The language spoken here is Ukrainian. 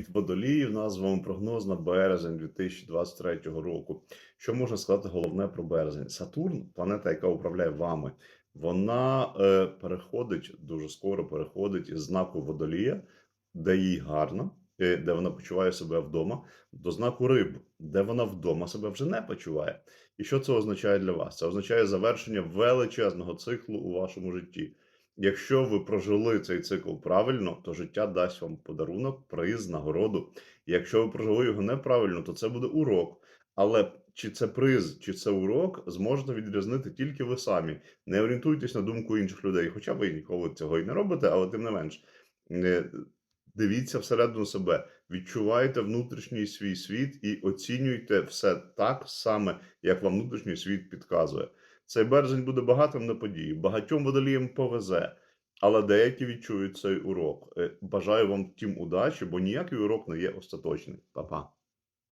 Від водолії в нас з прогноз на березень 2023 року. Що можна сказати головне про березень? Сатурн, планета, яка управляє вами, вона е, переходить дуже скоро переходить із знаку водолія, де їй гарно, е, де вона почуває себе вдома, до знаку риб, де вона вдома себе вже не почуває. І що це означає для вас? Це означає завершення величезного циклу у вашому житті. Якщо ви прожили цей цикл правильно, то життя дасть вам подарунок, приз, нагороду. Якщо ви прожили його неправильно, то це буде урок. Але чи це приз, чи це урок, зможете відрізнити тільки ви самі. Не орієнтуйтесь на думку інших людей, хоча ви ніколи цього і не робите, але тим не менш. Дивіться всередину себе, відчувайте внутрішній свій світ і оцінюйте все так саме, як вам внутрішній світ підказує. Цей березень буде багатим на події, багатьом водоліям повезе, але деякі відчують цей урок. Е, Бажаю вам втім удачі, бо ніякий урок не є остаточний. Па-па.